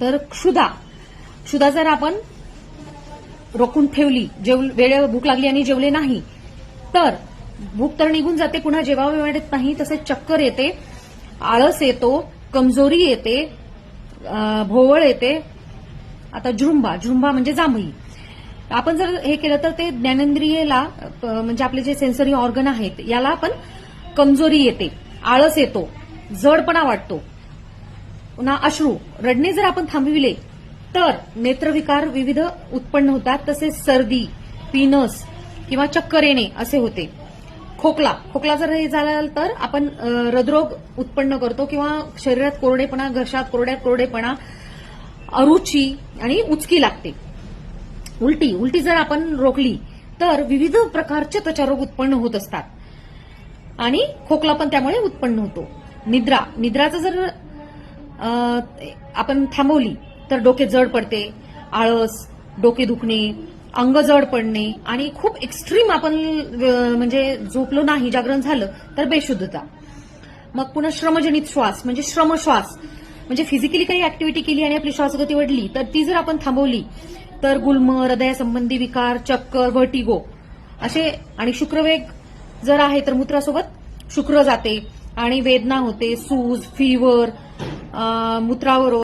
तर क्षुधा. क्षुधा जर आपण रोखून ठेवली जेव वेळेवर भूक लागली आणि जेवले नाही तर भूक तर निघून जाते पुन्हा जेवावे वाटत नाही तसेच चक्कर येते आळस येतो कमजोरी येते भोवळ येते. आता झुंबा झुंबा म्हणजे जांभई आपण जर हे केलं तर ते ज्ञानेंद्रियेला म्हणजे आपले जे सेन्सरी ऑर्गन आहेत याला आपण कमजोरी येते आळस येतो जडपणा वाटतो. पुन्हा अश्रू. रडणे जर आपण थांबविले तर नेत्रविकार विविध उत्पन्न होतात तसेच सर्दी पिनस किंवा चक्कर येणे असे होते. खोकला. खोकला जर हे झाला तर आपण हृदरोग उत्पन्न करतो किंवा शरीरात कोरडेपणा घशात कोरड्यात कोरडेपणा अरुची आणि उचकी लागते. उलटी. उलटी जर आपण रोखली तर विविध प्रकारचे त्वचारोग उत्पन्न होत असतात. आणि खोकला पण त्यामुळे उत्पन्न होतो. निद्रा. निद्राचं जर आपण थांबवली तर डोके जड पडते आळस डोके दुखणे अंग जड पडणे आणि खूप एक्स्ट्रीम आपण म्हणजे झोपलो नाही जागरण झालं तर बेशुद्धता. मग पुन्हा श्रमजनित श्वास म्हणजे श्रमश्वास. म्हणजे फिजिकली काही ऍक्टिव्हिटी केली आणि आपली श्वासगती वाढली तर ती जर आपण थांबवली तर गुल्म हृदयासंबंधी विकार चक्कर व्हर्टिगो असे आणि शुक्रवेग जर आहे तर मूत्रासोबत शुक्र जाते आणि वेदना होते सूज फीवर मूत्रावर